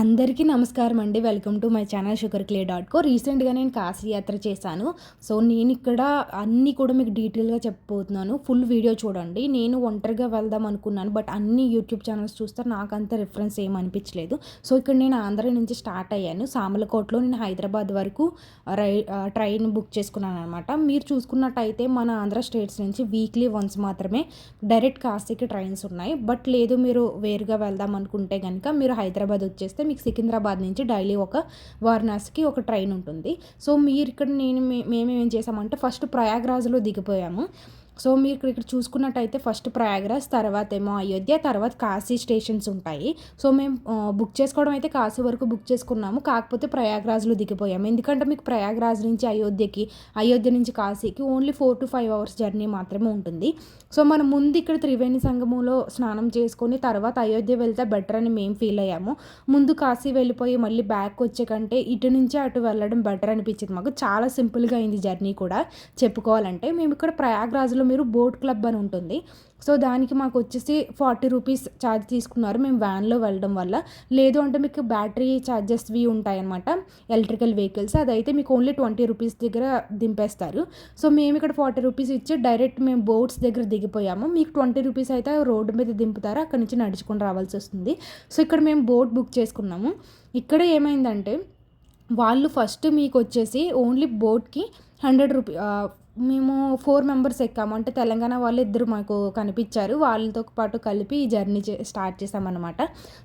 అందరికీ నమస్కారం అండి. Welcome to my channel sugar clay dot co. రీసెంట్గా నేను కాశీ యాత్ర చేశాను. సో నేను ఇక్కడ అన్నీ కూడా మీకు డీటెయిల్గా చెప్పబోతున్నాను. ఫుల్ వీడియో చూడండి. నేను ఒంటరిగా వెళ్దాం అనుకున్నాను. బట్ అన్ని యూట్యూబ్ ఛానల్స్ చూస్తే నాకు అంత రిఫరెన్స్ ఏం అనిపించలేదు. సో ఇక్కడ నేను ఆంధ్ర నుంచి స్టార్ట్ అయ్యాను. సామలకోటలో నేను హైదరాబాద్ వరకు రై ట్రైన్ బుక్ చేసుకున్నాను అనమాట మీరు చూసుకున్నట్టయితే మన ఆంధ్ర స్టేట్స్ నుంచి వీక్లీ వన్స్ మాత్రమే డైరెక్ట్ కాశీకి ట్రైన్స్ ఉన్నాయి. బట్ లేదు మీరు వేరుగా వెళ్దాం అనుకుంటే కనుక మీరు హైదరాబాద్ వచ్చేస్తే మీకు సికింద్రాబాద్ నుంచి డైలీ ఒక వారణాసికి ఒక ట్రైన్ ఉంటుంది. సో మీరు ఇక్కడ నేను మేమేం చేసామంటే ఫస్ట్ ప్రయాగ్రాజ్లో దిగిపోయాము. సో మీరు ఇక్కడ చూసుకున్నట్టయితే ఫస్ట్ ప్రయాగ్రాజ్ తర్వాత ఏమో అయోధ్య తర్వాత కాశీ స్టేషన్స్ ఉంటాయి. సో మేము బుక్ చేసుకోవడం అయితే కాశీ వరకు బుక్ చేసుకున్నాము. కాకపోతే ప్రయాగ్రాజ్లో దిగిపోయాము. ఎందుకంటే మీకు ప్రయాగ్రాజ్ నుంచి అయోధ్యకి అయోధ్య నుంచి కాశీకి only four to five hours journey మాత్రమే ఉంటుంది. సో మనం ముందు ఇక్కడ త్రివేణి సంగమంలో స్నానం చేసుకొని తర్వాత అయోధ్య వెళ్తే బెటర్ అని మేము ఫీల్ అయ్యాము. ముందు కాశీ వెళ్ళిపోయి మళ్ళీ బ్యాక్ వచ్చే కంటే ఇటు నుంచి అటు వెళ్ళడం బెటర్ అనిపించింది. మాకు చాలా సింపుల్గా అయింది జర్నీ కూడా. చెప్పుకోవాలంటే మేము ఇక్కడ ప్రయాగ్రాజ్లో మీరు బోట్ క్లబ్ అని ఉంటుంది. సో దానికి మాకు వచ్చేసి ఫార్టీ రూపీస్ ఛార్జ్ తీసుకున్నారు మేము వ్యాన్లో వెళ్ళడం వల్ల. లేదు అంటే మీకు బ్యాటరీ ఛార్జెస్వి ఉంటాయన్నమాట ఎలక్ట్రికల్ వెహికల్స్. అదైతే మీకు ఓన్లీ ట్వంటీ రూపీస్ దగ్గర దింపేస్తారు. సో మేము ఇక్కడ ఫార్టీ రూపీస్ ఇచ్చి డైరెక్ట్ మేము బోట్స్ దగ్గర దిగిపోయాము. మీకు ట్వంటీ రూపీస్ అయితే రోడ్డు మీద దింపుతారు అక్కడ నుంచి నడుచుకొని రావాల్సి వస్తుంది. సో ఇక్కడ మేము బోట్ బుక్ చేసుకున్నాము. ఇక్కడ ఏమైందంటే వాళ్ళు ఫస్ట్ మీకు వచ్చేసి ఓన్లీ బోట్కి హండ్రెడ్ రూపీ మేము ఫోర్ మెంబర్స్ ఎక్కాము. అంటే తెలంగాణ వాళ్ళు ఇద్దరు మాకు కనిపించారు. వాళ్ళతో పాటు కలిపి ఈ జర్నీ స్టార్ట్ చేసామన్నమాట.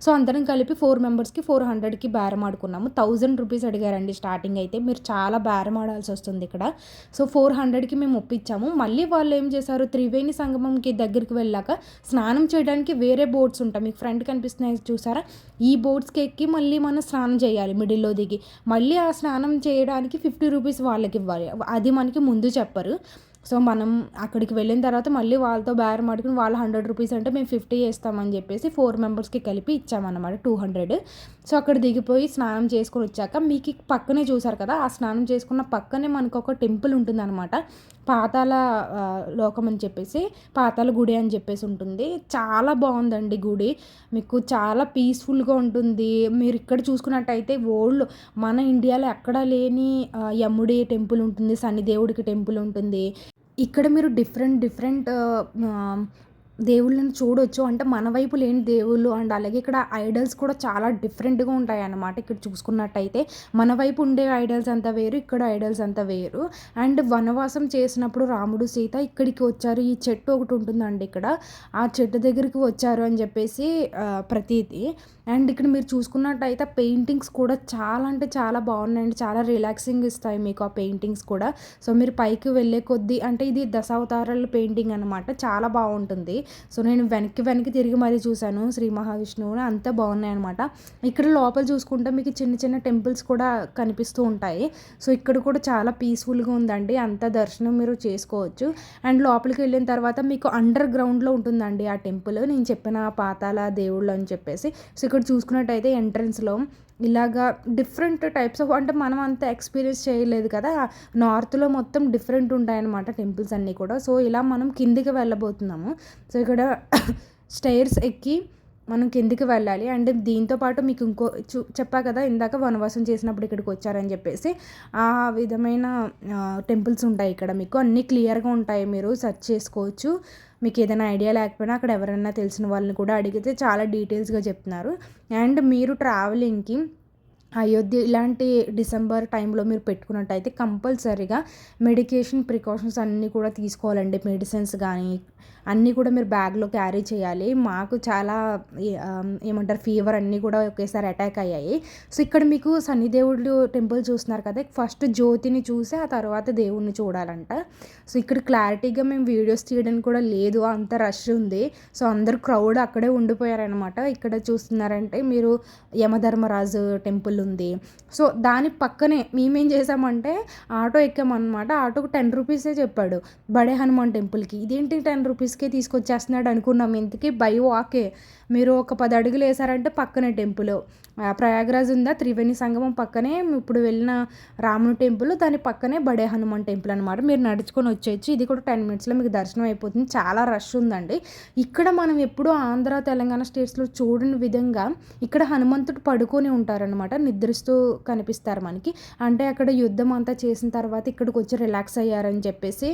సో అందరం కలిపి ఫోర్ మెంబర్స్కి ఫోర్ హండ్రెడ్కి బేరం ఆడుకున్నాము. థౌజండ్ రూపీస్ అడిగారండి స్టార్టింగ్ అయితే. మీరు చాలా బేరం ఆడాల్సి వస్తుంది ఇక్కడ. సో ఫోర్ హండ్రెడ్కి మేము ఒప్పించాము. మళ్ళీ వాళ్ళు ఏం చేశారు? త్రివేణి సంగమంకి దగ్గరికి వెళ్ళాక స్నానం చేయడానికి వేరే బోట్స్ ఉంటాయి. మీకు ఫ్రంట్ కనిపిస్తున్నాయి చూసారా? ఈ బోట్స్కి ఎక్కి మళ్ళీ మనం స్నానం చేయాలి మిడిల్లో దిగి. మళ్ళీ ఆ స్నానం చేయడానికి ఫిఫ్టీ రూపీస్ వాళ్ళకి ఇవ్వాలి. అది మనకి ముందు చెప్పారు. చెప్పరు సో మనం అక్కడికి వెళ్ళిన తర్వాత మళ్ళీ వాళ్ళతో బేరం ఆడుకుని వాళ్ళు హండ్రెడ్ రూపీస్ అంటే మేము ఫిఫ్టీ చేస్తామని చెప్పేసి ఫోర్ మెంబర్స్కి కలిపి ఇచ్చామన్నమాట టూ హండ్రెడ్. సో అక్కడ దిగిపోయి స్నానం చేసుకొని వచ్చాక మీకు పక్కనే చూసారు కదా ఆ స్నానం చేసుకున్న పక్కనే మనకు ఒక టెంపుల్ ఉంటుంది అనమాట పాతాల లోకం అని చెప్పేసి పాతాల గుడి అని చెప్పేసి ఉంటుంది. చాలా బాగుందండి గుడి. మీకు చాలా పీస్ఫుల్గా ఉంటుంది. మీరు ఇక్కడ చూసుకున్నట్టయితే ఓల్డ్ మన ఇండియాలో ఎక్కడా లేని యముడి టెంపుల్ ఉంటుంది శనిదేవుడికి టెంపుల్ ఉంటుంది. ఇక్కడ మీరు డిఫరెంట్ డిఫరెంట్ దేవుళ్ళని చూడొచ్చు. అంటే మన వైపు లేని దేవుళ్ళు అండ్ అలాగే ఇక్కడ ఐడల్స్ కూడా చాలా డిఫరెంట్గా ఉంటాయి అన్నమాట ఇక్కడ చూసుకున్నట్టయితే మన వైపు ఉండే ఐడల్స్ అంతా వేరు ఇక్కడ ఐడల్స్ అంతా వేరు. అండ్ వనవాసం చేసినప్పుడు రాముడు సీత ఇక్కడికి వచ్చారు. ఈ చెట్టు ఒకటి ఉంటుందండి ఇక్కడ. ఆ చెట్టు దగ్గరికి వచ్చారు అని చెప్పేసి ప్రతీతి. అండ్ ఇక్కడ మీరు చూసుకున్నట్టయితే పెయింటింగ్స్ కూడా చాలా అంటే చాలా బాగున్నాయండి. చాలా రిలాక్సింగ్ ఇస్తాయి మీకు ఆ పెయింటింగ్స్ కూడా. సో మీరు పైకి వెళ్ళే కొద్దీ అంటే ఇది దశావతారాల పెయింటింగ్ అనమాట చాలా బాగుంటుంది. సో నేను వెనక్కి వెనక్కి తిరిగి మరీ చూశాను శ్రీ మహావిష్ణువుని. అంత బాగున్నాయి అనమాట ఇక్కడ లోపల చూసుకుంటే మీకు చిన్న చిన్న టెంపుల్స్ కూడా కనిపిస్తూ ఉంటాయి. సో ఇక్కడ కూడా చాలా పీస్ఫుల్గా ఉందండి. అంత దర్శనం మీరు చేసుకోవచ్చు. అండ్ లోపలికి వెళ్ళిన తర్వాత మీకు అండర్ గ్రౌండ్లో ఉంటుందండి ఆ టెంపుల్. నేను చెప్పిన పాతాల దేవుళ్ళు అని చెప్పేసి. సో ఇక్కడ చూసుకున్నట్టయితే ఎంట్రన్స్లో ఇలాగా డిఫరెంట్ టైప్స్ ఆఫ్ అంటే మనం అంత ఎక్స్పీరియన్స్ చేయలేదు కదా. నార్త్లో మొత్తం డిఫరెంట్ ఉంటాయన్నమాట టెంపుల్స్ అన్నీ కూడా. సో ఇలా మనం కిందికి వెళ్ళబోతున్నాము. సో ఇక్కడ స్టైర్స్ ఎక్కి మనం కిందికి వెళ్ళాలి. అండ్ దీంతో పాటు మీకు ఇంకో చూ చెప్పా కదా ఇందాక వనవాసం చేసినప్పుడు ఇక్కడికి వచ్చారని చెప్పేసి ఆ విధమైన టెంపుల్స్ ఉంటాయి ఇక్కడ మీకు. అన్నీ క్లియర్గా ఉంటాయి. మీరు సెర్చ్ చేసుకోవచ్చు. మీకు ఏదైనా ఐడియా లేకపోయినా అక్కడ ఎవరైనా తెలిసిన వాళ్ళని కూడా అడిగితే చాలా డీటెయిల్స్గా చెప్తున్నారు. అండ్ మీరు ట్రావెలింగ్కి అయోధ్య ఇలాంటి డిసెంబర్ టైంలో మీరు పెట్టుకున్నట్టయితే కంపల్సరీగా మెడికేషన్ ప్రికాషన్స్ అన్నీ కూడా తీసుకోవాలండి. మెడిసిన్స్ కానీ అన్నీ కూడా మీరు బ్యాగ్లో క్యారీ చేయాలి. మాకు చాలా ఏమంటారు ఫీవర్ అన్నీ కూడా ఒకేసారి అటాక్ అయ్యాయి. సో ఇక్కడ మీకు శనిదేవుడు టెంపుల్ చూస్తున్నారు కదా ఫస్ట్ జ్యోతిని చూసి ఆ తర్వాత దేవుడిని చూడాలంట. సో ఇక్కడ క్లారిటీగా మేము వీడియోస్ తీయడానికి కూడా లేదు అంత రష్ ఉంది. సో అందరు క్రౌడ్ అక్కడే ఉండిపోయారనమాట ఇక్కడ చూస్తున్నారంటే మీరు యమధర్మరాజు టెంపుల్ ఉంది. సో దాని పక్కనే మేమేం చేసామంటే ఆటో ఎక్కామన్నమాట. ఆటోకు టెన్ రూపీసే చెప్పాడు బడే హనుమాన్ టెంపుల్కి. ఇదేంటి టెన్ రూపీస్కే తీసుకొచ్చేస్తున్నాడు అనుకున్నాం. ఇంతకీ బై వాకే మీరు ఒక పది అడుగులు వేసారంటే పక్కనే టెంపుల్. ప్రయాగరాజ్ ఉందా? త్రివేణి సంగమం పక్కనే ఇప్పుడు వెళ్ళిన రాముని టెంపుల్ దాని పక్కనే బడే హనుమాన్ టెంపుల్ అనమాట మీరు నడుచుకొని వచ్చేయచ్చు. ఇది కూడా టెన్ మినిట్స్లో మీకు దర్శనం అయిపోతుంది. చాలా రష్ ఉందండి. ఇక్కడ మనం ఎప్పుడూ ఆంధ్ర తెలంగాణ స్టేట్స్లో చూడని విధంగా ఇక్కడ హనుమంతుడు పడుకొని ఉంటారనమాట నిద్రిస్తూ కనిపిస్తారు మనకి. అంటే అక్కడ యుద్ధం అంతా చేసిన తర్వాత ఇక్కడికి వచ్చి రిలాక్స్ అయ్యారని చెప్పేసి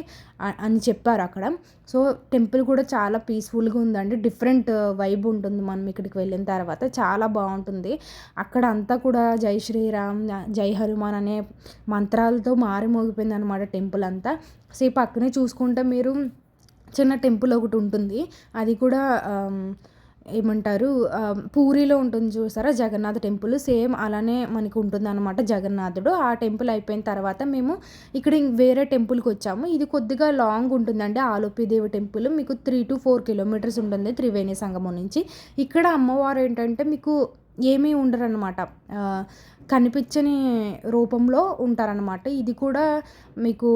అని చెప్పారు అక్కడ. సో టెంపుల్ కూడా చాలా పీస్ఫుల్గా ఉందండి. డిఫరెంట్ వైబ్ ఉంటుంది మనం ఇక్కడికి వెళ్ళిన తర్వాత. చాలా బాగుంటుంది. అక్కడ అంతా కూడా జై శ్రీరామ్ జై హనుమాన్ అనే మంత్రాలతో మారి మోగిపోయింది అనమాట టెంపుల్ అంతా. సేపు పక్కనే చూసుకుంటే మీరు చిన్న టెంపుల్ ఒకటి ఉంటుంది. అది కూడా ఏమంటారు పూరిలో ఉంటుంది చూసారా జగన్నాథ టెంపుల్. సేమ్ అలానే మనకు ఉంటుంది అనమాట జగన్నాథుడు. ఆ టెంపుల్ అయిపోయిన తర్వాత మేము ఇక్కడ వేరే టెంపుల్కి వచ్చాము. ఇది కొద్దిగా లాంగ్ ఉంటుందండి ఆలోపిదేవి టెంపుల్. మీకు త్రీ టు ఫోర్ కిలోమీటర్స్ ఉంటుంది త్రివేణి సంగమం నుంచి. ఇక్కడ అమ్మవారు ఏంటంటే మీకు ఏమీ ఉండరనమాట కనిపించని రూపంలో ఉంటారనమాట ఇది కూడా మీకు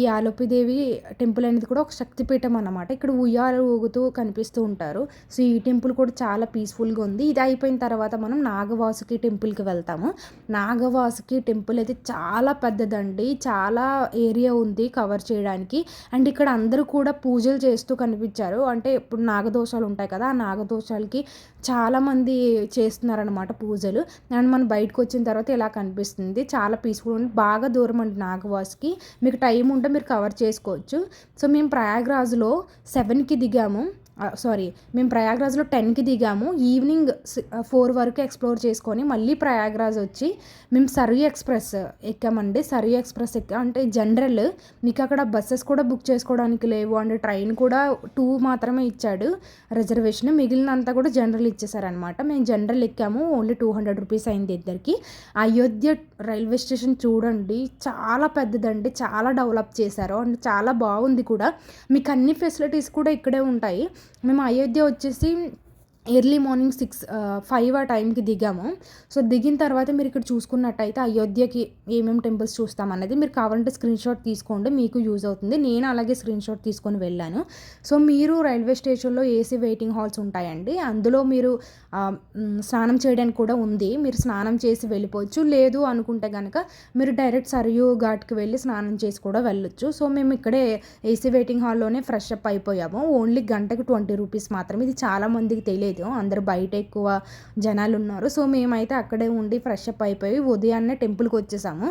ఈ ఆలోపిదేవి టెంపుల్ అనేది కూడా ఒక శక్తిపీఠం అన్నమాట. ఇక్కడ ఉయ్యాలు ఊగుతూ కనిపిస్తూ ఉంటారు. సో ఈ టెంపుల్ కూడా చాలా పీస్ఫుల్గా ఉంది. ఇది అయిపోయిన తర్వాత మనం నాగవాసుకి టెంపుల్కి వెళ్తాము. నాగవాసుకి టెంపుల్ అయితే చాలా పెద్దదండి. చాలా ఏరియా ఉంది కవర్ చేయడానికి. అండ్ ఇక్కడ అందరూ కూడా పూజలు చేస్తూ కనిపించారు. అంటే ఇప్పుడు నాగదోషాలు ఉంటాయి కదా ఆ నాగదోషాలకి చాలామంది చేస్తున్నారనమాట పూజలు. అండ్ మనం బయటకు వచ్చిన తర్వాత ఇలా కనిపిస్తుంది. చాలా పీస్ఫుల్ ఉంది. బాగా దూరం అండి నాగవాసుకి. మీకు టైం ఉంటే మీరు కవర్ చేసుకోవచ్చు. సో మేము ప్రయాగ్రాజ్లో సెవెన్కి దిగాము. సారీ మేము ప్రయాగ్రాజ్లో టెన్కి దిగాము. ఈవినింగ్ ఫోర్ వరకు ఎక్స్ప్లోర్ చేసుకొని మళ్ళీ ప్రయాగ్రాజ్ వచ్చి మేము సరీ ఎక్స్ప్రెస్ ఎక్కామండి. సరీ ఎక్స్ప్రెస్ ఎక్కా అంటే జనరల్ మీకు అక్కడ బస్సెస్ కూడా బుక్ చేసుకోవడానికి లేవు. అండ్ ట్రైన్ కూడా టూ మాత్రమే ఇచ్చాడు. రిజర్వేషన్ మిగిలినంతా కూడా జనరల్ ఇచ్చేసారనమాట మేము జనరల్ ఎక్కాము. ఓన్లీ టూ హండ్రెడ్ రూపీస్ అయింది ఇద్దరికి. అయోధ్య రైల్వే స్టేషన్ చూడండి చాలా పెద్దదండి. చాలా డెవలప్ చేశారు. అండ్ చాలా బాగుంది కూడా. మీకు అన్ని ఫెసిలిటీస్ కూడా ఇక్కడే ఉంటాయి. మేము అయోధ్య వచ్చేసి ఎర్లీ మార్నింగ్ సిక్స్ ఫైవ్ ఆ టైంకి దిగాము. సో దిగిన తర్వాత మీరు ఇక్కడ చూసుకున్నట్టయితే అయోధ్యకి ఏమేమి టెంపుల్స్ చూస్తామన్నది మీరు కావాలంటే స్క్రీన్ షాట్ తీసుకోండి మీకు యూజ్ అవుతుంది. నేను అలాగే స్క్రీన్ షాట్ తీసుకొని వెళ్ళాను. సో మీరు రైల్వే స్టేషన్లో ఏసీ వెయిటింగ్ హాల్స్ ఉంటాయండి. అందులో మీరు స్నానం చేయడానికి కూడా ఉంది. మీరు స్నానం చేసి వెళ్ళిపోవచ్చు. లేదు అనుకుంటే కనుక మీరు డైరెక్ట్ సరియూ ఘాట్కి వెళ్ళి స్నానం చేసి కూడా వెళ్ళొచ్చు. సో మేము ఇక్కడే ఏసీ వెయిటింగ్ హాల్లోనే ఫ్రెష్ అప్ అయిపోయాము. ఓన్లీ గంటకు ట్వంటీ రూపీస్ మాత్రమే. ఇది చాలామందికి తెలియదు. లేదు. అందరు బయట ఎక్కువ జనాలు ఉన్నారు సో మేమైతే అక్కడే ఉండి ఫ్రెష్ అప్ అయిపోయి ఉదయాన్నే టెంపుల్కి వచ్చేసాము.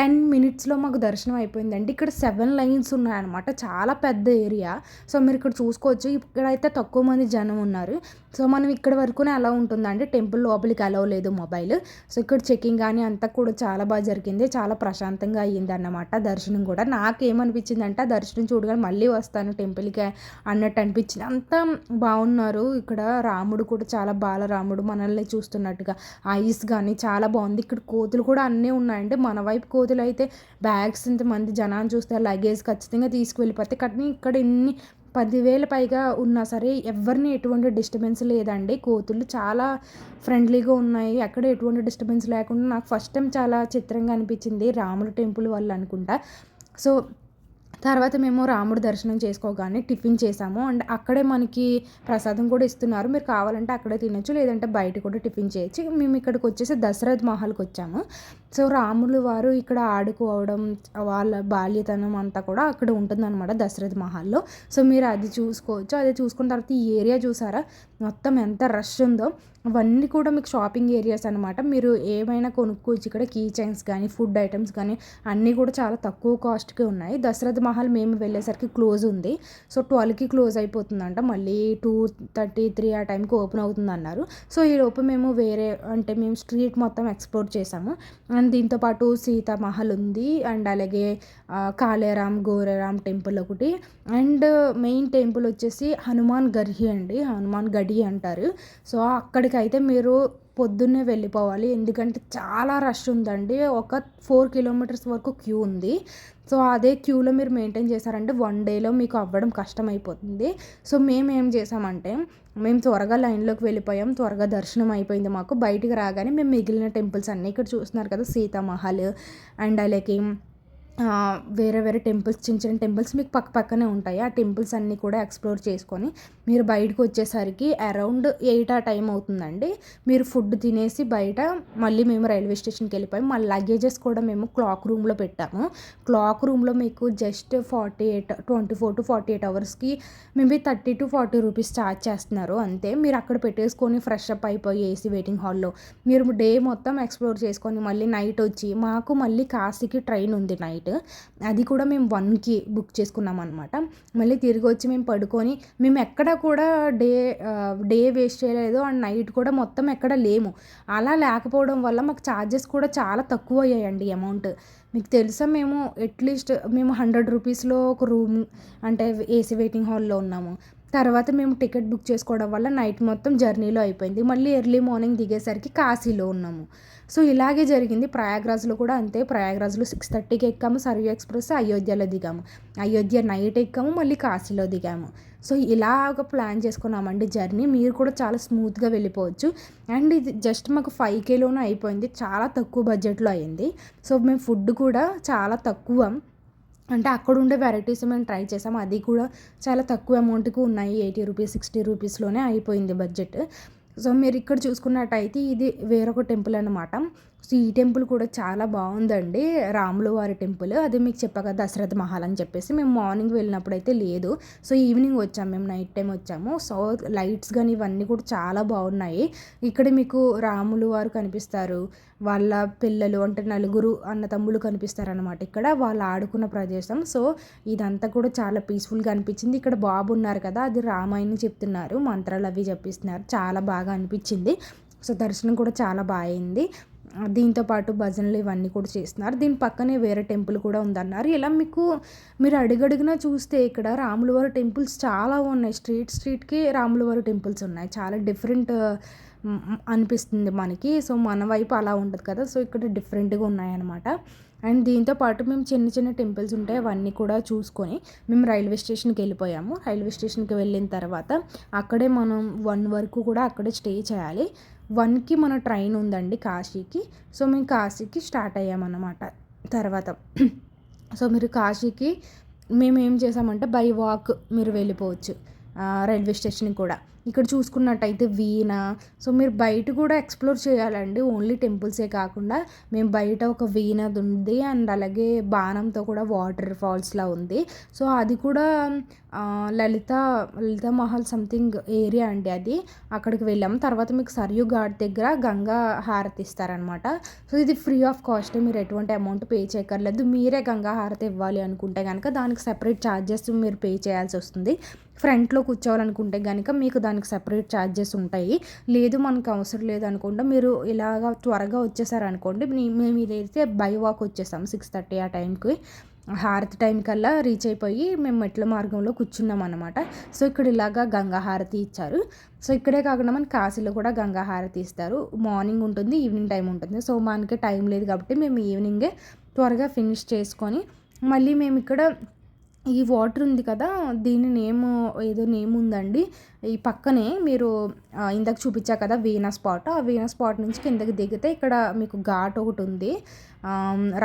టెన్ మినిట్స్లో మాకు దర్శనం అయిపోయిందండి. ఇక్కడ సెవెన్ లైన్స్ ఉన్నాయన్నమాట. చాలా పెద్ద ఏరియా. సో మీరు ఇక్కడ చూసుకోవచ్చు. ఇక్కడైతే తక్కువ మంది జనం ఉన్నారు. సో మనం ఇక్కడ వరకునే అలా ఉంటుందండి టెంపుల్ లోపలికి అలవ్ లేదు మొబైల్. సో ఇక్కడ చెకింగ్ కానీ అంతా కూడా చాలా బాగా జరిగింది. చాలా ప్రశాంతంగా అయ్యింది అన్నమాట దర్శనం కూడా. నాకేమనిపించిందంటే దర్శనం చూడగానే మళ్ళీ వస్తాను టెంపుల్కి అన్నట్టు అనిపించింది. అంతా బాగున్నారు. ఇక్కడ రాముడు కూడా చాలా బాలరాముడు మనల్ని చూస్తున్నట్టుగా. ఐస్ కానీ చాలా బాగుంది. ఇక్కడ కోతులు కూడా అన్నీ ఉన్నాయండి. మన వైపు కోతులు అయితే బ్యాగ్స్ ఇంతమంది జనాన్ని చూస్తే లగేజ్ ఖచ్చితంగా తీసుకువెళ్ళిపోతే కానీ ఇక్కడ ఎన్ని పదివేల పైగా ఉన్నా సరే ఎవరిని ఎటువంటి డిస్టర్బెన్స్ లేదండి. కోతులు చాలా ఫ్రెండ్లీగా ఉన్నాయి. అక్కడ ఎటువంటి డిస్టర్బెన్స్ లేకుండా నాకు ఫస్ట్ టైం చాలా చిత్రంగా అనిపించింది రాముడు టెంపుల్ వల్ల అనుకుంటా. సో తర్వాత మేము రాముడు దర్శనం చేసుకోగానే టిఫిన్ చేసాము. అండ్ అక్కడే మనకి ప్రసాదం కూడా ఇస్తున్నారు. మీరు కావాలంటే అక్కడే తినొచ్చు లేదంటే బయట కూడా టిఫిన్ చేయొచ్చు. మేము ఇక్కడికి వచ్చేసి దశరథ్ మహల్కి వచ్చాము. సో రాములు వారు ఇక్కడ ఆడుకోవడం వాళ్ళ బాల్యతనం అంతా కూడా అక్కడ ఉంటుందన్నమాట దశరథ మహల్లో. సో మీరు అది చూసుకోవచ్చు. అది చూసుకున్న తర్వాత ఈ ఏరియా చూసారా? మొత్తం ఎంత రష్ ఉందో. అవన్నీ కూడా మీకు షాపింగ్ ఏరియాస్ అనమాట మీరు ఏమైనా కొనుక్కోవచ్చు ఇక్కడ కీ చైన్స్ కానీ ఫుడ్ ఐటమ్స్ కానీ అన్నీ కూడా చాలా తక్కువ కాస్ట్కి ఉన్నాయి. దశరథ మహల్ మేము వెళ్ళేసరికి క్లోజ్ ఉంది. సో ట్వెల్వ్కి క్లోజ్ అయిపోతుందంట. మళ్ళీ టూ థర్టీ త్రీ ఆ టైంకి ఓపెన్ అవుతుంది అన్నారు సో ఈ లోపు మేము వేరే అంటే మేము స్ట్రీట్ మొత్తం ఎక్స్ప్లోర్ చేసాము. అండ్ దీంతోపాటు సీతామహల్ ఉంది అండ్ అలాగే కాళేరామ్ గోరేరామ్ టెంపుల్ ఒకటి. అండ్ మెయిన్ టెంపుల్ వచ్చేసి హనుమాన్ గర్హి అండి హనుమాన్ గడి అంటారు. సో అక్కడికి అయితే మీరు పొద్దున్నే వెళ్ళిపోవాలి. ఎందుకంటే చాలా రష్ ఉందండి. ఒక ఫోర్ కిలోమీటర్స్ వరకు క్యూ ఉంది. సో అదే క్యూలో మీరు మెయింటైన్ చేశారంటే వన్ డేలో మీకు అవ్వడం కష్టమైపోతుంది. సో మేము ఏం చేసామంటే మేము త్వరగా లైన్లోకి వెళ్ళిపోయాం. త్వరగా దర్శనం అయిపోయింది మాకు. బయటికి రాగానే మేము మిగిలిన టెంపుల్స్ అన్నీ ఇక్కడ చూస్తున్నారు కదా సీతామహల్ అండ్ అలాగే వేరే వేరే టెంపుల్స్ చిన్న చిన్న టెంపుల్స్ మీకు పక్క పక్కనే ఉంటాయి. ఆ టెంపుల్స్ అన్నీ కూడా ఎక్స్ప్లోర్ చేసుకొని మీరు బయటకు వచ్చేసరికి అరౌండ్ ఎయిట్ ఆ టైం అవుతుందండి. మీరు ఫుడ్ తినేసి బయట మళ్ళీ మేము రైల్వే స్టేషన్కి వెళ్ళిపోయి మా లగేజెస్ కూడా మేము క్లాక్ రూమ్లో పెట్టాము. క్లాక్ రూమ్లో మీకు just forty eight twenty four to forty eight అవర్స్కి maybe thirty to forty rupees charge చేస్తున్నారు. అంతే మీరు అక్కడ పెట్టేసుకొని ఫ్రెష్ అప్ అయిపోయి ఏసీ వెయిటింగ్ హాల్లో మీరు డే మొత్తం ఎక్స్ప్లోర్ చేసుకొని మళ్ళీ నైట్ వచ్చి మాకు మళ్ళీ కాశీకి ట్రైన్ ఉంది నైట్. అది కూడా మేము వన్కి బుక్ చేసుకున్నాం అనమాట మళ్ళీ తిరిగి వచ్చి మేము పడుకొని మేము ఎక్కడ కూడా డే డే వేస్ట్ చేయలేదు. అండ్ నైట్ కూడా మొత్తం ఎక్కడ లేము. అలా లేకపోవడం వల్ల మాకు ఛార్జెస్ కూడా చాలా తక్కువ అయ్యాయండి అమౌంట్. మీకు తెలుసా మేము అట్లీస్ట్ మేము హండ్రెడ్ రూపీస్లో ఒక రూమ్ అంటే ఏసీ వెయిటింగ్ హాల్లో ఉన్నాము. తర్వాత మేము టికెట్ బుక్ చేసుకోవడం వల్ల నైట్ మొత్తం జర్నీలో అయిపోయింది. మళ్ళీ ఎర్లీ మార్నింగ్ దిగేసరికి కాశీలో ఉన్నాము. సో ఇలాగే జరిగింది. ప్రయాగ్రాజ్లో కూడా అంతే. ప్రయాగ్రాజ్లో సిక్స్ థర్టీకి ఎక్కాము. సర్యూ ఎక్స్ప్రెస్ అయోధ్యలో దిగాము. అయోధ్య నైట్ ఎక్కాము. మళ్ళీ కాశీలో దిగాము. సో ఇలాగ ప్లాన్ చేసుకున్నామండి జర్నీ. మీరు కూడా చాలా స్మూత్గా వెళ్ళిపోవచ్చు. అండ్ ఇది జస్ట్ మాకు ఫైవ్ కేలోనే అయిపోయింది. చాలా తక్కువ బడ్జెట్లో అయింది. సో మేము ఫుడ్ కూడా చాలా తక్కువ. అంటే అక్కడ ఉండే వెరైటీస్ మేము ట్రై చేసాం అది కూడా చాలా తక్కువ అమౌంట్కి ఉన్నాయి. ఎయిటీ రూపీస్ సిక్స్టీ రూపీస్లోనే అయిపోయింది బడ్జెట్. సో మీరు ఇక్కడ చూసుకున్నట్టయితే ఇది వేరొక టెంపుల్ అనమాట సో ఈ టెంపుల్ కూడా చాలా బాగుందండి. రాములు వారి టెంపుల్. అది మీకు చెప్పగా దశరథ మహల్ అని చెప్పేసి. మేము మార్నింగ్ వెళ్ళినప్పుడు అయితే లేదు. సో ఈవినింగ్ వచ్చాము మేము నైట్ టైం వచ్చాము. సో లైట్స్ కానీ ఇవన్నీ కూడా చాలా బాగున్నాయి. ఇక్కడ మీకు రాములు వారు కనిపిస్తారు. వాళ్ళ పిల్లలు అంటే నలుగురు అన్న తమ్ముళ్ళు కనిపిస్తారనమాట ఇక్కడ. వాళ్ళు ఆడుకున్న ప్రదేశం. సో ఇదంతా కూడా చాలా పీస్ఫుల్గా అనిపించింది. ఇక్కడ బాబు ఉన్నారు కదా అది రామాయణం చెప్తున్నారు. మంత్రాలు అవి చెప్పిస్తున్నారు. చాలా బాగా అనిపించింది. సో దర్శనం కూడా చాలా బాగా అయింది. దీంతో పాటు భజనలు ఇవన్నీ కూడా చేస్తున్నారు. దీని పక్కనే వేరే టెంపుల్ కూడా ఉందన్నారు. ఇలా మీకు మీరు అడుగడుగునా చూస్తే ఇక్కడ రాములవారి టెంపుల్స్ చాలా ఉన్నాయి. స్ట్రీట్ స్ట్రీట్కి రాములవారి టెంపుల్స్ ఉన్నాయి. చాలా డిఫరెంట్ అనిపిస్తుంది మనకి. సో మన వైపు అలా ఉండదు కదా. సో ఇక్కడ డిఫరెంట్గా ఉన్నాయన్నమాట. అండ్ దీంతో పాటు మేము చిన్న చిన్న టెంపుల్స్ ఉంటాయి. అవన్నీ కూడా చూసుకొని మేము రైల్వే స్టేషన్కి వెళ్ళిపోయాము. రైల్వే స్టేషన్కి వెళ్ళిన తర్వాత అక్కడే మనం వన్ వరకు కూడా అక్కడే స్టే చేయాలి. వన్కి మన ట్రైన్ ఉందండి కాశీకి. సో మేము కాశీకి స్టార్ట్ అయ్యామన్నమాట తర్వాత. సో మీరు కాశీకి మేము ఏం చేసామంటే బై వాక్ మీరు వెళ్ళిపోవచ్చు. రైల్వే స్టేషన్కి కూడా. ఇక్కడ చూసుకున్నట్టయితే వీణ. సో మీరు బయట కూడా ఎక్స్ప్లోర్ చేయాలండి. ఓన్లీ టెంపుల్సే కాకుండా మేము బయట ఒక వీణది ఉంది అండ్ అలాగే బాణంతో కూడా వాటర్ ఫాల్స్లా ఉంది. సో అది కూడా లలిత లలిత మహల్ సంథింగ్ ఏరియా అండి అది. అక్కడికి వెళ్ళాము. తర్వాత మీకు సరియు ఘాట్ దగ్గర గంగా హారతి ఇస్తారనమాట సో ఇది ఫ్రీ ఆఫ్ కాస్ట్. మీరు ఎటువంటి అమౌంట్ పే చేయక్కర్లేదు. మీరే గంగా హారతి ఇవ్వాలి అనుకుంటే కనుక దానికి సెపరేట్ ఛార్జెస్ మీరు పే చేయాల్సి వస్తుంది. ఫ్రంట్లో కూర్చోవాలనుకుంటే కనుక మీకు దానికి సపరేట్ ఛార్జెస్ ఉంటాయి. లేదు మనకు అవసరం లేదు అనుకుంటే మీరు ఇలాగ త్వరగా వచ్చేసారనుకోండి మేము ఇదైతే బై వాక్ వచ్చేసాం సిక్స్ థర్టీ ఆ టైంకి. హారతి టైం కల్లా రీచ్ అయిపోయి మేము మెట్ల మార్గంలో కూర్చున్నాం అనమాట సో ఇక్కడ ఇలాగా గంగా హారతి ఇచ్చారు. సో ఇక్కడే కాకుండా మనకి కాశీలో కూడా గంగా హారతి ఇస్తారు. మార్నింగ్ ఉంటుంది ఈవినింగ్ టైం ఉంటుంది. సో మనకి టైం లేదు కాబట్టి మేము ఈవినింగే త్వరగా ఫినిష్ చేసుకొని మళ్ళీ మేము ఇక్కడ ఈ వాటర్ ఉంది కదా దీని నేమ్ ఏదో నేమ్ ఉందండి. ఈ పక్కనే మీరు ఇందాక చూపించా కదా వీనా స్పాట్. ఆ వీనా స్పాట్ నుంచి కిందకి దిగితే ఇక్కడ మీకు ఘాట్ ఒకటి ఉంది.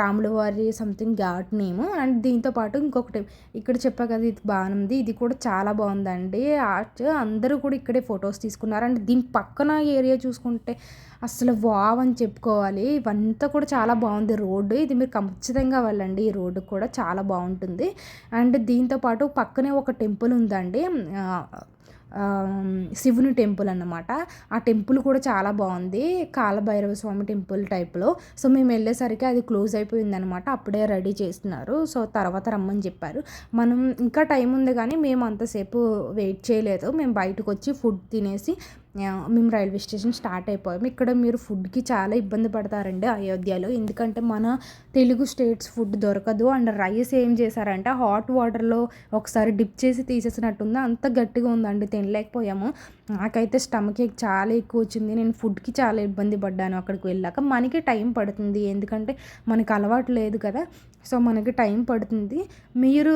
రాముల వారి సంథింగ్ ఘాట్ నేమ్. అండ్ దీంతో పాటు ఇంకొకటి ఇక్కడ చెప్పా కదా ఇది బాగుంది ఇది కూడా చాలా బాగుందండి. ఆర్ట్ అందరూ కూడా ఇక్కడే ఫొటోస్ తీసుకున్నారు. అండ్ దీని పక్కన ఏరియా చూసుకుంటే అసలు వావ్ అని చెప్పుకోవాలి. ఇవంతా కూడా చాలా బాగుంది. రోడ్డు ఇది మీరు ఖచ్చితంగా వెళ్ళండి. ఈ రోడ్డు కూడా చాలా బాగుంటుంది. అండ్ దీంతో పాటు పక్కనే ఒక టెంపుల్ ఉందండి. శివుని టెంపుల్ అన్నమాట. ఆ టెంపుల్ కూడా చాలా బాగుంది. కాలభైరవ స్వామి టెంపుల్ టైప్లో. సో మేము వెళ్ళేసరికి అది క్లోజ్ అయిపోయిందనమాట అప్పుడే రెడీ చేస్తున్నారు. సో తర్వాత రమ్మని చెప్పారు. మనం ఇంకా టైం ఉంది కానీ మేము అంతసేపు వెయిట్ చేయలేదు. మేము బయటకు వచ్చి ఫుడ్ తినేసి మేము రైల్వే స్టేషన్ స్టార్ట్ అయిపోయాం. ఇక్కడ మీరు ఫుడ్కి చాలా ఇబ్బంది పడతారండి అయోధ్యలో. ఎందుకంటే మన తెలుగు స్టేట్స్ ఫుడ్ దొరకదు. అండ్ రైస్ ఏం చేశారంటే హాట్ వాటర్లో ఒకసారి డిప్ చేసి తీసేసినట్టుంది. అంత గట్టిగా ఉందండి తినలేకపోయాము. నాకైతే స్టమక్ ఎక్ చాలా ఎక్కువ వచ్చింది. నేను ఫుడ్కి చాలా ఇబ్బంది పడ్డాను అక్కడికి వెళ్ళాక. మనకి టైం పడుతుంది. ఎందుకంటే మనకు అలవాటు లేదు కదా. సో మనకి టైం పడుతుంది. మీరు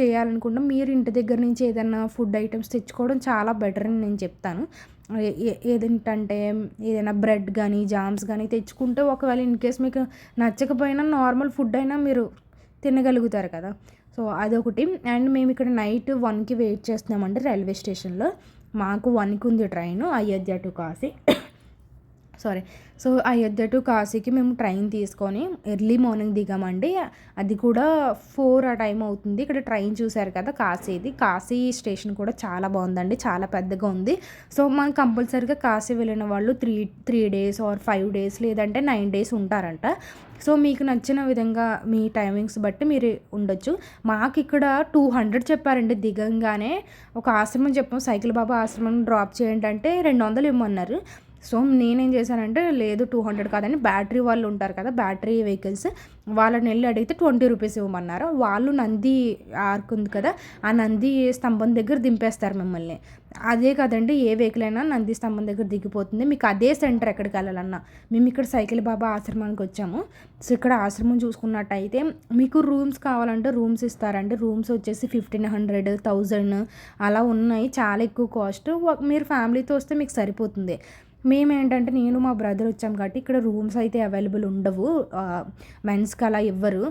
చేయాలనుకుంటే మీరు ఇంటి దగ్గర నుంచి ఏదైనా ఫుడ్ ఐటమ్స్ తెచ్చుకోవడం చాలా బెటర్ అని నేను చెప్తాను. ఏదేంటంటే ఏదైనా బ్రెడ్ కానీ జామ్స్ కానీ తెచ్చుకుంటే ఒకవేళ ఇన్ కేస్ మీకు నచ్చకపోయినా నార్మల్ ఫుడ్ అయినా మీరు తినగలుగుతారు కదా. సో అదొకటి. అండ్ మేము ఇక్కడ నైట్ వన్కి వెయిట్ చేస్తున్నామండి రైల్వే స్టేషన్లో. మాకు వన్కి ఉంది train Ayodhya to Kashi. Sorry so Ayodhya to కాశీకి మేము ట్రైన్ తీసుకొని ఎర్లీ మార్నింగ్ దిగామండి. అది కూడా ఫోర్ ఆ టైం అవుతుంది. ఇక్కడ ట్రైన్ చూసారు కదా కాశీది. కాశీ స్టేషన్ కూడా చాలా బాగుందండి. చాలా పెద్దగా ఉంది. సో మనం కంపల్సరీగా కాశీ వెళ్ళిన వాళ్ళు three three days or five days లేదంటే నైన్ డేస్ ఉంటారంట. సో మీకు నచ్చిన విధంగా మీ టైమింగ్స్ బట్టి మీరు ఉండొచ్చు. మాకు ఇక్కడ టూ హండ్రెడ్ చెప్పారండి. దిగంగానే ఒక ఆశ్రమం చెప్పాం సైకిల్ బాబా ఆశ్రమం డ్రాప్ చేయండి అంటే రెండు వందలు ఇవ్వమన్నారు. సో నేనేం చేశానంటే లేదు టూ హండ్రెడ్ కాదని బ్యాటరీ వాళ్ళు ఉంటారు కదా బ్యాటరీ వెహికల్స్ వాళ్ళని వెళ్ళి అడిగితే ట్వంటీ రూపీస్ ఇవ్వమన్నారు. వాళ్ళు నంది ఆర్క్ ఉంది కదా ఆ నంది స్తంభం దగ్గర దింపేస్తారు మిమ్మల్ని. అదే కదండి ఏ వెహికల్ అయినా నంది స్తంభం దగ్గర దిగిపోతుంది. మీకు అదే సెంటర్ ఎక్కడికి వెళ్ళాలన్నా. మేము ఇక్కడ సైకిల్ బాబా ఆశ్రమానికి వచ్చాము. సో ఇక్కడ ఆశ్రమం చూసుకున్నట్టయితే మీకు రూమ్స్ కావాలంటే రూమ్స్ ఇస్తారండి. రూమ్స్ వచ్చేసి ఫిఫ్టీన్ హండ్రెడ్ థౌజండ్ అలా ఉన్నాయి. చాలా ఎక్కువ కాస్ట్. మీరు ఫ్యామిలీతో వస్తే మీకు సరిపోతుంది. మేమేంటంటే నేను మా బ్రదర్ వచ్చాం కాబట్టి ఇక్కడ రూమ్స్ అయితే అవైలబుల్ ఉండవు. మెన్స్కి అలా ఇవ్వరు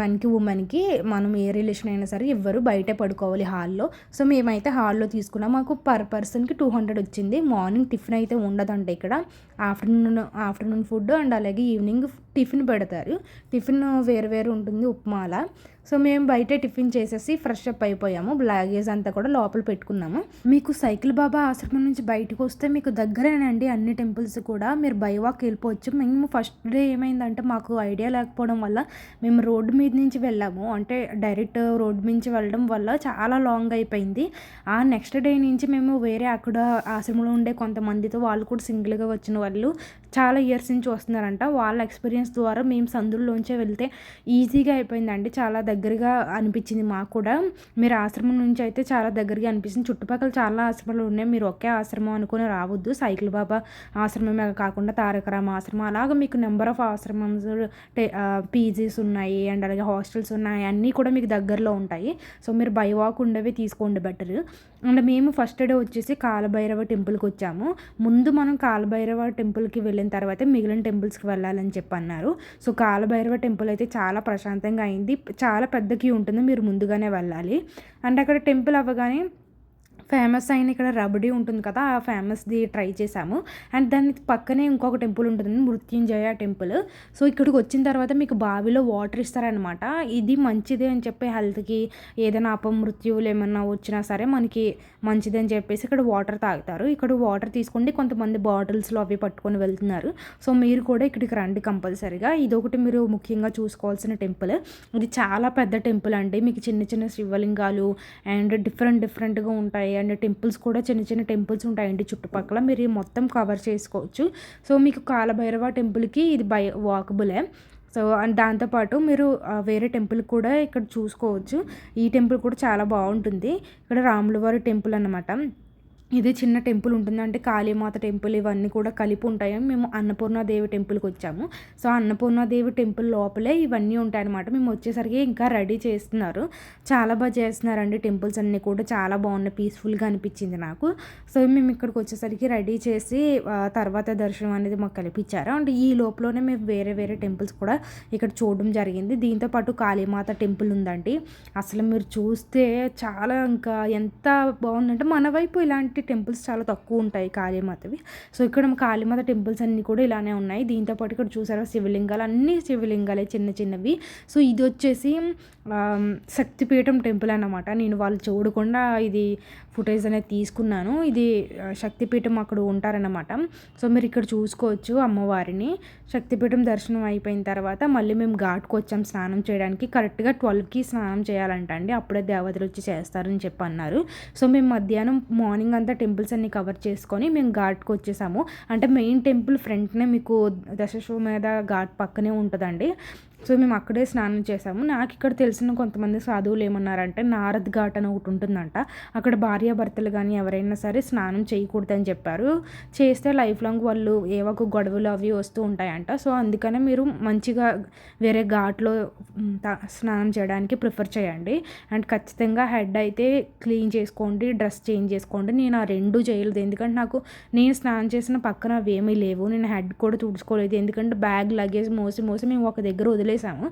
మెన్కి ఉమెన్కి మనం ఏ రిలేషన్ అయినా సరే ఇవ్వరు బయటే పడుకోవాలి హాల్లో. సో మేమైతే హాల్లో తీసుకున్నాం. మాకు పర్ పర్సన్కి టూ హండ్రెడ్ వచ్చింది. మార్నింగ్ టిఫిన్ అయితే ఉండదంట ఇక్కడ. ఆఫ్టర్నూన్ ఆఫ్టర్నూన్ ఫుడ్ అండ్ అలాగే ఈవినింగ్ టిఫిన్ పెడతారు. టిఫిన్ వేరు వేరు ఉంటుంది ఉప్మాల. సో మేము బయట టిఫిన్ చేసేసి ఫ్రెష్ అప్ అయిపోయాము. బ్లాగేజ్ అంతా కూడా లోపల పెట్టుకున్నాము. మీకు సైకిల్ బాబా ఆశ్రమం నుంచి బయటకు వస్తే మీకు దగ్గరేనండి. అన్ని టెంపుల్స్ కూడా మీరు బై వాక్ వెళ్ళిపోవచ్చు. మేము ఫస్ట్ డే ఏమైందంటే మాకు ఐడియా లేకపోవడం వల్ల మేము రోడ్డు మీద నుంచి వెళ్ళాము. అంటే డైరెక్ట్ రోడ్డు నుంచి వెళ్ళడం వల్ల చాలా లాంగ్ అయిపోయింది. ఆ నెక్స్ట్ డే నుంచి మేము వేరే అక్కడ ఆశ్రమంలో ఉండే కొంతమందితో వాళ్ళు కూడా సింగిల్గా వచ్చిన వాళ్ళు చాలా ఇయర్స్ నుంచి వస్తున్నారంట. వాళ్ళ ఎక్స్పీరియన్స్ ద్వారా మేము సందుల్లోంచే వెళ్తే ఈజీగా అయిపోయిందండి. చాలా దగ్గరగా అనిపించింది మాకు కూడా. మీరు ఆశ్రమం నుంచి అయితే చాలా దగ్గరగా అనిపిస్తుంది. చుట్టుపక్కల చాలా ఆశ్రమాలు ఉన్నాయి. మీరు ఒకే ఆశ్రమం అనుకుని రావద్దు. సైకిల్ బాబా ఆశ్రమమే కాకుండా తారకరామ ఆశ్రమం. అలాగే మీకు నెంబర్ ఆఫ్ ఆశ్రమమ్స్ పీజీస్ ఉన్నాయి అండ్ అలాగే హాస్టల్స్ ఉన్నాయి. అన్నీ కూడా మీకు దగ్గరలో ఉంటాయి. సో మీరు బై వాక్ ఉండేవి తీసుకోండి బెటర్. అండ్ మేము ఫస్ట్ డే వచ్చేసి కాలభైరవ టెంపుల్కి వచ్చాము. ముందు మనం కాలభైరవ టెంపుల్కి వెళ్ళిన తర్వాత మిగిలిన టెంపుల్స్కి వెళ్ళాలని చెప్పి అన్నారు సో కాలభైరవ టెంపుల్ అయితే చాలా ప్రశాంతంగా అయింది. చాలా పెద్ద క్యూ ఉంటుంది. మీరు ముందుగానే వెళ్ళాలి. అండ్ అక్కడ టెంపుల్ అవ్వగానే ఫేమస్ అయిన ఇక్కడ రబడీ ఉంటుంది కదా ఆ ఫేమస్ది ట్రై చేశాము. అండ్ దాని పక్కనే ఇంకొక టెంపుల్ ఉంటుంది మృత్యుంజయ టెంపుల్. సో ఇక్కడికి వచ్చిన తర్వాత మీకు బావిలో వాటర్ ఇస్తారనమాట ఇది మంచిదే అని చెప్పి హెల్త్కి ఏదైనా అపమృత్యువులు ఏమన్నా వచ్చినా సరే మనకి మంచిది అని చెప్పేసి ఇక్కడ వాటర్ తాగుతారు. ఇక్కడ వాటర్ తీసుకోండి కొంతమంది బాటిల్స్లో అవి పట్టుకొని వెళ్తున్నారు. సో మీరు కూడా ఇక్కడికి రండి కంపల్సరీగా. ఇదొకటి మీరు ముఖ్యంగా చూసుకోవాల్సిన టెంపుల్. ఇది చాలా పెద్ద టెంపుల్ అండి. మీకు చిన్న చిన్న శివలింగాలు అండ్ డిఫరెంట్ డిఫరెంట్గా ఉంటాయి. అండ్ టెంపుల్స్ కూడా చిన్న చిన్న టెంపుల్స్ ఉంటాయండి చుట్టుపక్కల. మీరు మొత్తం కవర్ చేసుకోవచ్చు. సో మీకు కాలభైరవ టెంపుల్కి ఇది బై వాకబులే సో అండ్ దాంతోపాటు మీరు వేరే టెంపుల్ కూడా ఇక్కడ చూసుకోవచ్చు. ఈ టెంపుల్ కూడా చాలా బాగుంటుంది. ఇక్కడ రాములవారి టెంపుల్ అనమాట ఇది చిన్న టెంపుల్ ఉంటుంది అంటే కాళీమాత టెంపుల్ ఇవన్నీ కూడా కలిపి ఉంటాయి. మేము అన్నపూర్ణాదేవి టెంపుల్కి వచ్చాము. సో అన్నపూర్ణాదేవి టెంపుల్ లోపలే ఇవన్నీ ఉంటాయన్నమాట. మేము వచ్చేసరికి ఇంకా రెడీ చేస్తున్నారు. చాలా బాగా చేస్తున్నారండి టెంపుల్స్ అన్నీ కూడా. చాలా బాగున్నాయి. పీస్ఫుల్గా అనిపించింది నాకు. సో మేము ఇక్కడికి వచ్చేసరికి రెడీ చేసి తర్వాత దర్శనం అనేది మాకు కల్పించారు. అండ్ ఈ లోపలనే మేము వేరే వేరే టెంపుల్స్ కూడా ఇక్కడ చూడడం జరిగింది. దీంతోపాటు కాళీమాత టెంపుల్ ఉందండి. అసలు మీరు చూస్తే చాలా ఇంకా ఎంత బాగుందంటే మన వైపు ఇలాంటి టెంపుల్స్ చాలా తక్కువ ఉంటాయి కాళీమాతవి. సో ఇక్కడ కాళీమాత టెంపుల్స్ అన్నీ కూడా ఇలానే ఉన్నాయి. దీంతోపాటు ఇక్కడ చూసారా శివలింగాలు? అన్ని శివలింగాలే చిన్న చిన్నవి. సో ఇది వచ్చేసి శక్తిపీఠం టెంపుల్ అన్నమాట. నేను వాళ్ళు చూడకుండా ఇది ఫుటేజ్ అనేది తీసుకున్నాను. ఇది శక్తిపీఠం అక్కడ ఉంటారన్నమాట. సో మీరు ఇక్కడ చూసుకోవచ్చు అమ్మవారిని. శక్తిపీఠం దర్శనం అయిపోయిన తర్వాత మళ్ళీ మేము ఘాట్కి వచ్చాం స్నానం చేయడానికి. కరెక్ట్గా ట్వెల్వ్కి స్నానం చేయాలంట అండి అప్పుడే దేవతలు వచ్చి చేస్తారని చెప్పి అన్నారు సో మేము మధ్యాహ్నం మార్నింగ్ అంతా టెంపుల్స్ అన్ని కవర్ చేసుకొని మేము ఘాట్కి వచ్చేసాము. అంటే మెయిన్ టెంపుల్ ఫ్రంట్నే మీకు దశశ్వమేధ ఘాట్ పక్కనే ఉంటుందండి. సో మేము అక్కడే స్నానం చేసాము నాకు ఇక్కడ తెలిసిన కొంతమంది సాధువులు ఏమన్నారంటే నారద్ ఘాట్ అని ఒకటి ఉంటుందంట. అక్కడ భార్యాభర్తలు కానీ ఎవరైనా సరే స్నానం చేయకూడదని చెప్పారు. చేస్తే లైఫ్ లాంగ్ వాళ్ళు ఏవో ఒక గొడవలు అవి వస్తూ ఉంటాయంట. సో అందుకనే మీరు మంచిగా వేరే ఘాట్లో స్నానం చేయడానికి ప్రిఫర్ చేయండి. అండ్ ఖచ్చితంగా హెడ్ అయితే క్లీన్ చేసుకోండి డ్రెస్ చేంజ్ చేసుకోండి. నేను ఆ రెండు చేయలేదు. ఎందుకంటే నాకు నేను స్నానం చేసిన పక్కన అవి ఏమీ లేవు. నేను హెడ్ కూడా తుడుచుకోలేదు. ఎందుకంటే బ్యాగ్ లగేజ్ మోసి మోసి మేము ఒక దగ్గర వదిలే వదిలేసాము.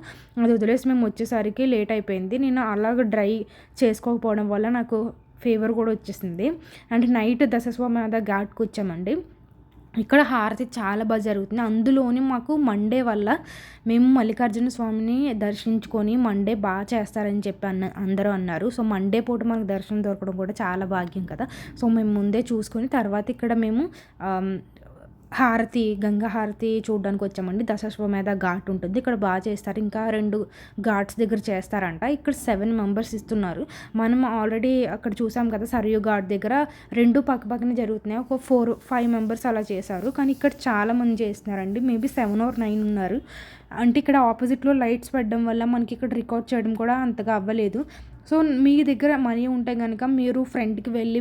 అది వదిలేసి మేము వచ్చేసరికి లేట్ అయిపోయింది. నేను అలాగ డ్రై చేసుకోకపోవడం వల్ల నాకు ఫీవర్ కూడా వచ్చేసింది. అండ్ నైట్ దశస్వామి ఘాట్కి వచ్చామండి. ఇక్కడ హారతి చాలా బాగా జరుగుతుంది. అందులోనే మాకు మండే వల్ల మేము మల్లికార్జున స్వామిని దర్శించుకొని మండే బాగా చేస్తారని చెప్పి అన్న అందరూ అన్నారు. సో మండే పూట మనకు దర్శనం దొరకడం కూడా చాలా భాగ్యం కదా. సో మేము ముందే చూసుకొని తర్వాత ఇక్కడ మేము um, హారతి గంగా హారతి చూడడానికి వచ్చామండి. దశాశ్వమేధ ఘాట్ ఉంటుంది. ఇక్కడ బాగా చేస్తారు. ఇంకా రెండు ఘాట్స్ దగ్గర చేస్తారంట. ఇక్కడ సెవెన్ మెంబర్స్ ఇస్తున్నారు. మనం ఆల్రెడీ అక్కడ చూసాం కదా సరియు ఘాట్ దగ్గర రెండు పక్క పక్కనే జరుగుతున్నాయి. ఒక ఫోర్ ఫైవ్ మెంబర్స్ అలా చేశారు. కానీ ఇక్కడ చాలా మంది చేస్తున్నారండి. మేబీ సెవెన్ ఆర్ నైన్ ఉన్నారు. అంటే ఇక్కడ ఆపోజిట్లో లైట్స్ పెట్టడం వల్ల మనకి ఇక్కడ రికార్డ్ చేయడం కూడా అంతగా అవ్వలేదు. సో మీ దగ్గర మనీ ఉంటే కనుక మీరు ఫ్రంట్కి వెళ్ళి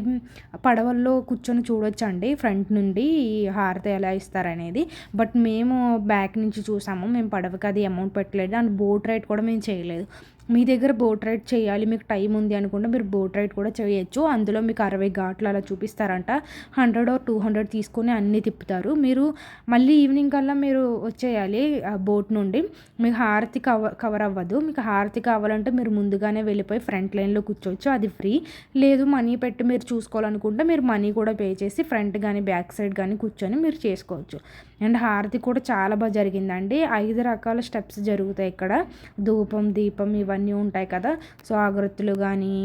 పడవల్లో కూర్చొని చూడొచ్చండి. ఫ్రంట్ నుండి హారతి ఎలా ఇస్తారనేది. బట్ మేము బ్యాక్ నుంచి చూసాము. మేము పడవకి అది అమౌంట్ పెట్టలేదు. అండ్ బోట్ రైడ్ కూడా మేము చేయలేదు. మీ దగ్గర బోట్ రైడ్ చేయాలి మీకు టైం ఉంది అనుకుంటే మీరు బోట్ రైడ్ కూడా చేయొచ్చు. అందులో మీకు అరవై ఘాట్లు అలా చూపిస్తారంట. హండ్రెడ్ ఆర్ టూ హండ్రెడ్ తీసుకొని అన్నీ తిప్పుతారు. మీరు మళ్ళీ ఈవినింగ్ కల్లా మీరు వచ్చేయాలి ఆ బోట్ నుండి. మీకు హారతి కవర్ కవర్ అవ్వదు. మీకు హారతి కావాలంటే మీరు ముందుగానే వెళ్ళిపోయి ఫ్రంట్ లైన్లో కూర్చోవచ్చు. అది ఫ్రీ. లేదు మనీ పెట్టి మీరు చూసుకోవాలనుకుంటే మీరు మనీ కూడా పే చేసి ఫ్రంట్ కానీ బ్యాక్ సైడ్ కానీ కూర్చొని మీరు చేసుకోవచ్చు. అండ్ హారతి కూడా చాలా బాగా జరిగిందండి. ఐదు రకాల స్టెప్స్ జరుగుతాయి ఇక్కడ. ధూపం దీపం ఇవన్నీ ఉంటాయి కదా. సో అగరత్తులు కానీ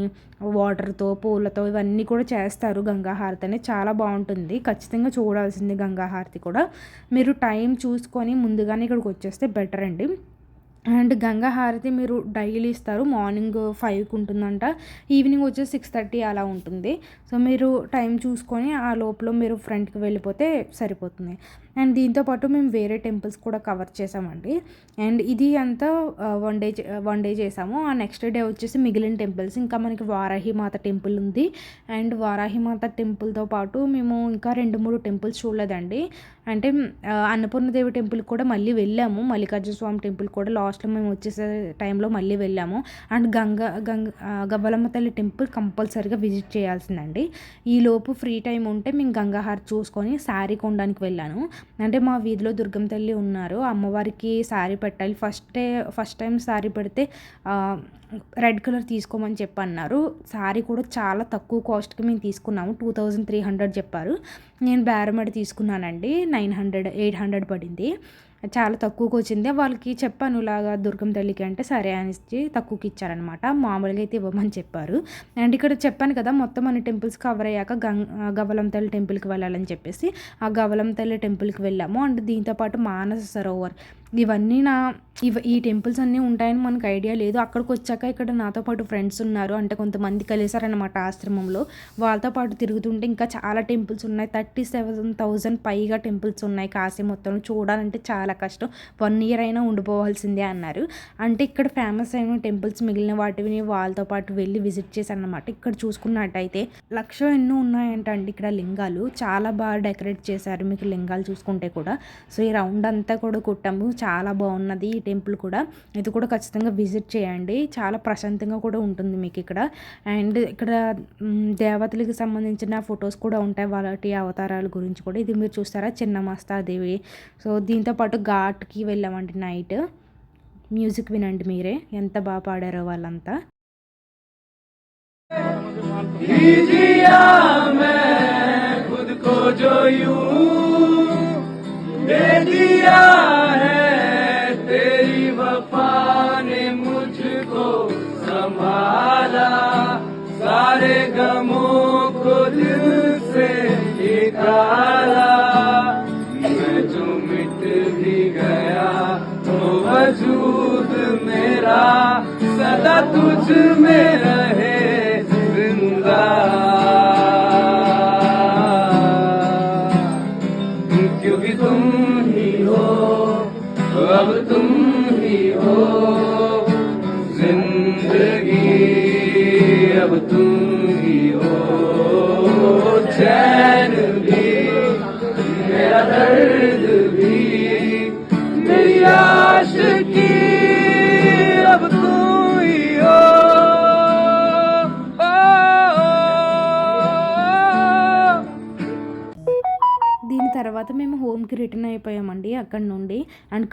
వాటర్తో పూలతో ఇవన్నీ కూడా చేస్తారు గంగాహారతి అనేది. చాలా బాగుంటుంది. ఖచ్చితంగా చూడాల్సింది గంగాహారతి కూడా. మీరు టైం చూసుకొని ముందుగానే ఇక్కడికి వచ్చేస్తే బెటర్ అండి. అండ్ గంగా హారతి మీరు డైలీ ఇస్తారు. మార్నింగ్ ఫైవ్కి ఉంటుందంట. ఈవినింగ్ వచ్చేసి సిక్స్ థర్టీ అలా ఉంటుంది. సో మీరు టైం చూసుకొని ఆ లోపల మీరు ఫ్రంట్కి వెళ్ళిపోతే సరిపోతుంది. అండ్ దీంతోపాటు మేము వేరే టెంపుల్స్ కూడా కవర్ చేసామండి. అండ్ ఇది అంతా వన్ డే వన్ డే చేసాము. ఆ నెక్స్ట్ డే వచ్చేసి మిగిలిన టెంపుల్స్ ఇంకా మనకి వారాహి మాత టెంపుల్ ఉంది. అండ్ వారాహిమాత టెంపుల్తో పాటు మేము ఇంకా రెండు మూడు టెంపుల్స్ చూడలేదండి. అంటే అన్నపూర్ణదేవి టెంపుల్ కూడా మళ్ళీ వెళ్ళాము. మల్లికార్జున స్వామి టెంపుల్ కూడా లాస్ట్లో మేము వచ్చేసే టైంలో మళ్ళీ వెళ్ళాము. అండ్ గంగ గంగ గవ్వలమ్మ తల్లి టెంపుల్ కంపల్సరీగా విజిట్ చేయాల్సిందండి. ఈ లోపు ఫ్రీ టైం ఉంటే మేము గంగాహార్ చూసుకొని శారీ కొనడానికి వెళ్ళాను. అంటే మా వీధిలో దుర్గం తల్లి ఉన్నారు. అమ్మవారికి శారీ పెట్టాలి. ఫస్ట్ ఫస్ట్ టైం శారీ పెడితే రెడ్ కలర్ తీసుకోమని చెప్పి అన్నారు శారీ కూడా చాలా తక్కువ కాస్ట్కి మేము తీసుకున్నాము. టూ థౌజండ్ త్రీ హండ్రెడ్ చెప్పారు. నేను బేరమడి తీసుకున్నానండి. నైన్ హండ్రెడ్ ఎయిట్ హండ్రెడ్ పడింది. చాలా తక్కువకి వచ్చింది. వాళ్ళకి చెప్పాను ఇలాగా దుర్గం తల్లికి అంటే సరే అనేసి తక్కువకి ఇచ్చారనమాట మామూలుగా అయితే ఇవ్వమని చెప్పారు. అండ్ ఇక్కడ చెప్పాను కదా మొత్తం అన్ని టెంపుల్స్ కవర్ అయ్యాక గంగ గవలం తల్లి టెంపుల్కి వెళ్ళాలని చెప్పేసి ఆ గవలం తల్లి టెంపుల్కి వెళ్ళాము. అండ్ దీంతోపాటు మానస సరోవర్ ఇవన్నీ నా ఇవ ఈ టెంపుల్స్ అన్నీ ఉంటాయని మనకు ఐడియా లేదు. అక్కడికి వచ్చాక ఇక్కడ నాతో పాటు ఫ్రెండ్స్ ఉన్నారు. అంటే కొంతమంది కలిసారనమాట ఆశ్రమంలో. వాళ్ళతో పాటు తిరుగుతుంటే ఇంకా చాలా టెంపుల్స్ ఉన్నాయి. థర్టీ సెవెన్ థౌజండ్ పైగా టెంపుల్స్ ఉన్నాయి కాశీ మొత్తం చూడాలంటే చాలా కష్టం. వన్ ఇయర్ అయినా ఉండిపోవాల్సిందే అన్నారు. అంటే ఇక్కడ ఫేమస్ అయిన టెంపుల్స్ మిగిలిన వాటిని వాళ్ళతో పాటు వెళ్ళి విజిట్ చేశాను అనమాట ఇక్కడ చూసుకున్నట్టయితే లక్ష ఎన్నో ఉన్నాయంటండి ఇక్కడ లింగాలు. చాలా బాగా డెకరేట్ చేశారు. మీకు లింగాలు చూసుకుంటే కూడా. సో ఈ రౌండ్ అంతా కూడా కుట్టాము. చాలా బాగున్నది ఈ టెంపుల్ కూడా ఇది కూడా ఖచ్చితంగా విజిట్ చేయండి చాలా ప్రశాంతంగా కూడా ఉంటుంది మీకు ఇక్కడ అండ్ ఇక్కడ దేవతలకు సంబంధించిన ఫొటోస్ కూడా ఉంటాయి వాటి అవతారాల గురించి కూడా ఇది మీరు చూస్తారా చిన్న మస్తాదేవి సో దీంతో పాటు ఘాట్కి వెళ్ళామండి నైట్ మ్యూజిక్ వినండి మీరే ఎంత బాగా పాడారో వాళ్ళంతా खुद को जो यूं दे दिया मैं जो मिट भी गया तो वजूद मेरा सदा तुझ में रहे ज़िंदा।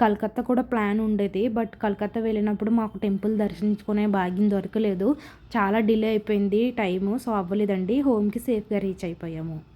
కలకత్తా కూడా ప్లాన్ ఉండేది. బట్ కలకత్తా వెళ్ళినప్పుడు మాకు టెంపుల్ దర్శించుకునే భాగ్యం దొరకలేదు. చాలా డిలే అయిపోయింది టైము. సో అవ్వలేదండి. హోమ్కి సేఫ్గా రీచ్ అయిపోయాము.